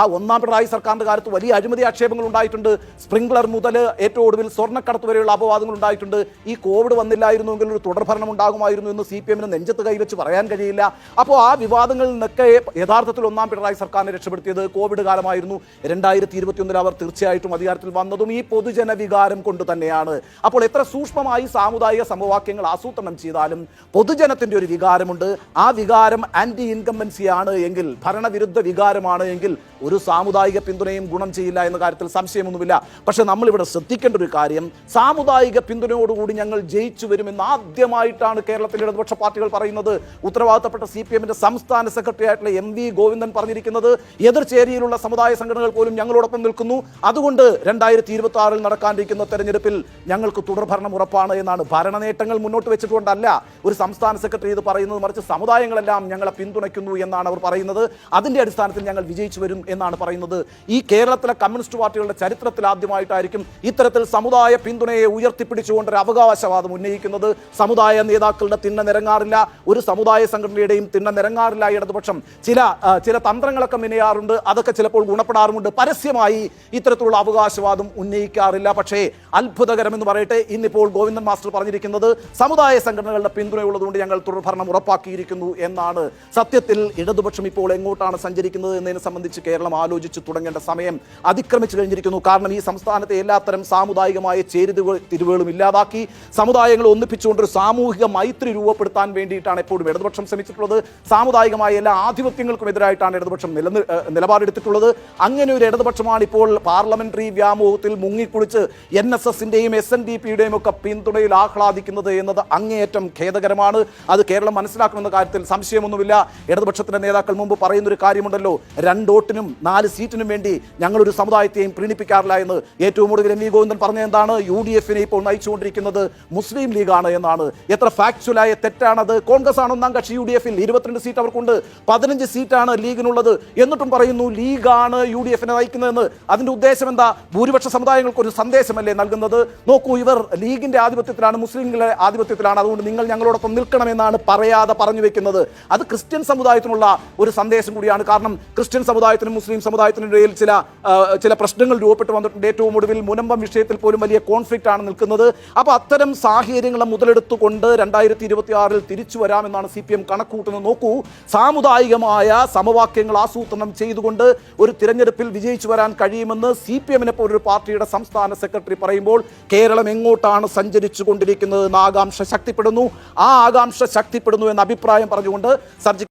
ആ ഒന്നാം പിണറായി സർക്കാരിന്റെ കാലത്ത് വലിയ അഴിമതി ആക്ഷേപങ്ങൾ ഉണ്ടായിട്ടുണ്ട്. സ്പ്രിംഗ്ലർ മുതൽ ഏറ്റവും ഒടുവിൽ സ്വർണക്കടത്ത് വരെയുള്ള അപവാദങ്ങൾ ഉണ്ടായിട്ടുണ്ട്. ഈ കോവിഡ് വന്നില്ലായിരുന്നുവെങ്കിൽ ഒരു തുടർഭരണം ഉണ്ടാകുമായിരുന്നു എന്ന് സി പി എമ്മിന് നെഞ്ചത്ത് കൈവച്ച് പറയാൻ കഴിയില്ല. അപ്പോൾ ആ വിവാദങ്ങളിൽ നിന്നൊക്കെ യഥാർത്ഥത്തിൽ ഒന്നാം പിണറായി സർക്കാരിനെ രക്ഷപ്പെടുത്തിയത് കോവിഡ് കാലമായിരുന്നു. രണ്ടായിരത്തി ഇരുപത്തിയൊന്നിൽ അവർ തീർച്ചയായിട്ടും അധികാരത്തിൽ വന്നതും ഈ പൊതുജന വികാരം കൊണ്ട് തന്നെയാണ്. അപ്പോൾ എത്ര സൂക്ഷ്മമായി സാമുദായിക സമവാക്യങ്ങൾ ആസൂത്രണം ചെയ്താലും പൊതുജനത്തിന്റെ ഒരു വികാരമുണ്ട്. ആ വികാരം ആന്റി ഇൻകംബൻസിയാണ് എങ്കിൽ ഭരണവിരുദ്ധ വികാരമാണ് എങ്കിൽ ഒരു സാമുദായിക പിന്തുണയും ഗുണം ചെയ്യില്ല എന്ന കാര്യത്തിൽ സംശയമൊന്നുമില്ല. പക്ഷേ നമ്മളിവിടെ ശ്രദ്ധിക്കേണ്ട ഒരു കാര്യം സാമുദായിക പിന്തുണയോടുകൂടി ഞങ്ങൾ ജയിച്ചു വരുമെന്ന് ആദ്യമായിട്ടാണ് കേരളത്തിലെ ഇടതുപക്ഷ പാർട്ടികൾ പറയുന്നത്. ഉത്തരവാദിത്തപ്പെട്ട സി പി എമ്മിന്റെ സംസ്ഥാന സെക്രട്ടറി ആയിട്ടുള്ള എം വി ഗോവിന്ദൻ പറഞ്ഞിരിക്കുന്നത് എതിർചേരിയിലുള്ള സമുദായ സംഘടനകൾ പോലും ഞങ്ങളോടൊപ്പം നിൽക്കുന്നു. അതുകൊണ്ട് രണ്ടായിരത്തി ഇരുപത്തി ആറിൽ നടക്കാനിരിക്കുന്ന തെരഞ്ഞെടുപ്പിൽ ഞങ്ങൾക്ക് തുടർഭരണം ഉറപ്പാണ് എന്നാണ് ഭരണ നേട്ടങ്ങൾ മുന്നോട്ട് വെച്ചിട്ടുകൊണ്ടല്ല ഒരു സംസ്ഥാന സെക്രട്ടറി ഇത് പറയുന്നത്. മറിച്ച് സമുദായങ്ങളെല്ലാം ഞങ്ങളെ പിന്തുണയ്ക്കുന്നു എന്നാണ് അവർ പറയുന്നത്. അതിന്റെ അടിസ്ഥാനത്തിൽ ഞങ്ങൾ വിജയിച്ചു വരും എന്നാണ് പറയുന്നത്. ഈ കേരളത്തിലെ കമ്മ്യൂണിസ്റ്റ് പാർട്ടികളുടെ ചരിത്രത്തിൽ ആദ്യമായിട്ടായിരിക്കും ഇത്തരത്തിൽ സമുദായ പിന്തുണയെ ഉയർത്തിപ്പിടിച്ചുകൊണ്ട് ഒരു അവകാശവാദം ഉന്നയിക്കുന്നത്. സമുദായ നേതാക്കളുടെ തിണ്ണ നിരങ്ങാറില്ല. ഒരു സമുദായ സംഘടനയുടെയും തിണ്ണ നിരങ്ങാറില്ല ഇടതുപക്ഷം. ചില ചില തന്ത്രങ്ങളൊക്കെ മിനയാറുണ്ട്. അതൊക്കെ ചിലപ്പോൾ ഗുണപ്പെടാറുമുണ്ട്. പരസ്യമായി ഇത്തരത്തിലുള്ള അവകാശവാദം ഉന്നയിക്കാറില്ല. പക്ഷേ അത്ഭുതകരമെന്ന് പറയട്ടെ ഇന്നിപ്പോൾ ഗോവിന്ദൻ മാസ്റ്റർ പറഞ്ഞിരിക്കുന്നത് സമുദായ സംഘടനകളുടെ പിന്തുണയുള്ളതുകൊണ്ട് ഞങ്ങൾ തുടർഭരണം ഉറപ്പാക്കിയിരിക്കുന്നു എന്നാണ്. സത്യത്തിൽ ഇടതുപക്ഷം ഇപ്പോൾ എങ്ങോട്ടാണ് സഞ്ചരിക്കുന്നത് എന്നതിനെ സംബന്ധിച്ച് കേരളം ആലോചിച്ച് തുടങ്ങേണ്ട സമയം അതിക്രമിച്ചു കഴിഞ്ഞിരിക്കുന്നു. കാരണം ഈ സംസ്ഥാനത്തെ എല്ലാത്തരം സാമുദായികമായ ചേരുതുകൾ തിരുവുകളും ഇല്ലാതാക്കി സമുദായങ്ങൾ ഒന്നിപ്പിച്ചുകൊണ്ട് ഒരു സാമൂഹിക മൈത്രി രൂപപ്പെടുത്താൻ വേണ്ടിയിട്ടാണ് എപ്പോഴും ഇടതുപക്ഷം ശ്രമിച്ചിട്ടുള്ളത്. സാമുദായികമായ എല്ലാ ആധിപത്യങ്ങൾക്കും എതിരായിട്ടാണ് ഇടതുപക്ഷം നില നിലപാടെടുത്തിട്ടുള്ളത്. അങ്ങനെ ഒരു ഇടതുപക്ഷമാണ് ഇപ്പോൾ പാർലമെന്ററി വ്യാമോഹത്തിൽ മുങ്ങിക്കുളിച്ച് എൻ എസ് എസിന്റെയും എസ് എൻ ഡി പിയുടെയും ഒക്കെ പിന്തുണയിൽ ആഹ്ലാദിക്കുന്നത് എന്നത് അങ്ങേയറ്റം ഖേദകരമാണ്. അത് കേരളം മനസ്സിലാക്കണമെന്ന കാര്യത്തിൽ സംശയമൊന്നുമില്ല. ഇടതുപക്ഷത്തിന്റെ നേതാക്കൾ മുമ്പ് പറയുന്ന ഒരു കാര്യമുണ്ടല്ലോ രണ്ടോട്ടിനും നാല് സീറ്റിനും വേണ്ടി ഞങ്ങളൊരു സമുദായത്തെയും പ്രീണിപ്പിക്കാറില്ല എന്ന് ഏറ്റവും കൂടുതൽ എം വി ഗോവിന്ദൻ പറഞ്ഞ എന്താണ്? യു ഡി എഫിനെ ഇപ്പോൾ നയിച്ചുകൊണ്ടിരിക്കുന്നത് മുസ്ലിം ലീഗാണ് എന്നാണ്. എത്ര ഫാക്ച്വലായ തെറ്റാണത്? കോൺഗ്രസ് ആണ് ഒന്നാം കക്ഷി യു ഡി എഫിൽ ഇരുപത്തിരണ്ട് സീറ്റ് അവർക്കുണ്ട്. പതിനഞ്ച് സീറ്റാണ് ലീഗിനുള്ളത്. എന്നിട്ടും പറയുന്നു ലീഗാണ് യു ഡി എഫിനെ നയിക്കുന്നതെന്ന്. അതിന്റെ ഉദ്ദേശം എന്താ? ഭൂരിപക്ഷ സമുദായങ്ങൾക്ക് ഒരു സന്ദേശമല്ലേ നൽകുന്നത്? നോക്കൂ ഇവർ ലീഗിന്റെ ആധിപത്യത്തിലാണ് മുസ്ലിങ്ങളുടെ ആധിപത്യത്തിലാണ്. അതുകൊണ്ട് നിങ്ങൾ ഞങ്ങളോടൊപ്പം നിൽക്കണമെന്നാണ് പറയാതെ പറഞ്ഞു വെക്കുന്നത്. അത് ക്രിസ്ത്യൻ സമുദായത്തിനുള്ള ഒരു സന്ദേശം കൂടിയാണ്. കാരണം ക്രിസ്ത്യൻ സമുദായത്തിനും മുസ്ലിം സമുദായത്തിനിടയിൽ ചില ചില പ്രശ്നങ്ങൾ രൂപപ്പെട്ട് വന്നിട്ടുണ്ട്. ഏറ്റവും ഒടുവിൽ മുനമ്പം വിഷയത്തിൽ പോലും വലിയ കോൺഫ്ലിക്റ്റ് ആണ് നിൽക്കുന്നത്. അപ്പോൾ അത്തരം സാഹചര്യങ്ങളെ മുതലെടുത്തുകൊണ്ട് രണ്ടായിരത്തി ഇരുപത്തി ആറിൽ തിരിച്ചു വരാമെന്നാണ് സി പി എം കണക്കൂട്ടുന്നത് നോക്കൂ സാമുദായികമായ സമവാക്യങ്ങൾ ആസൂത്രണം ചെയ്തുകൊണ്ട് ഒരു തിരഞ്ഞെടുപ്പിൽ വിജയിച്ചു വരാൻ കഴിയുമെന്ന് സി പി എമ്മിനെ പോലൊരു പാർട്ടിയുടെ സംസ്ഥാന സെക്രട്ടറി പറയുമ്പോൾ കേരളം എങ്ങോട്ടാണ് സഞ്ചരിച്ചു കൊണ്ടിരിക്കുന്നത് എന്ന ആകാംക്ഷ ശക്തിപ്പെടുന്നു. ആ ആകാംക്ഷ ശക്തിപ്പെടുന്നു എന്ന അഭിപ്രായം പറഞ്ഞുകൊണ്ട് സർജി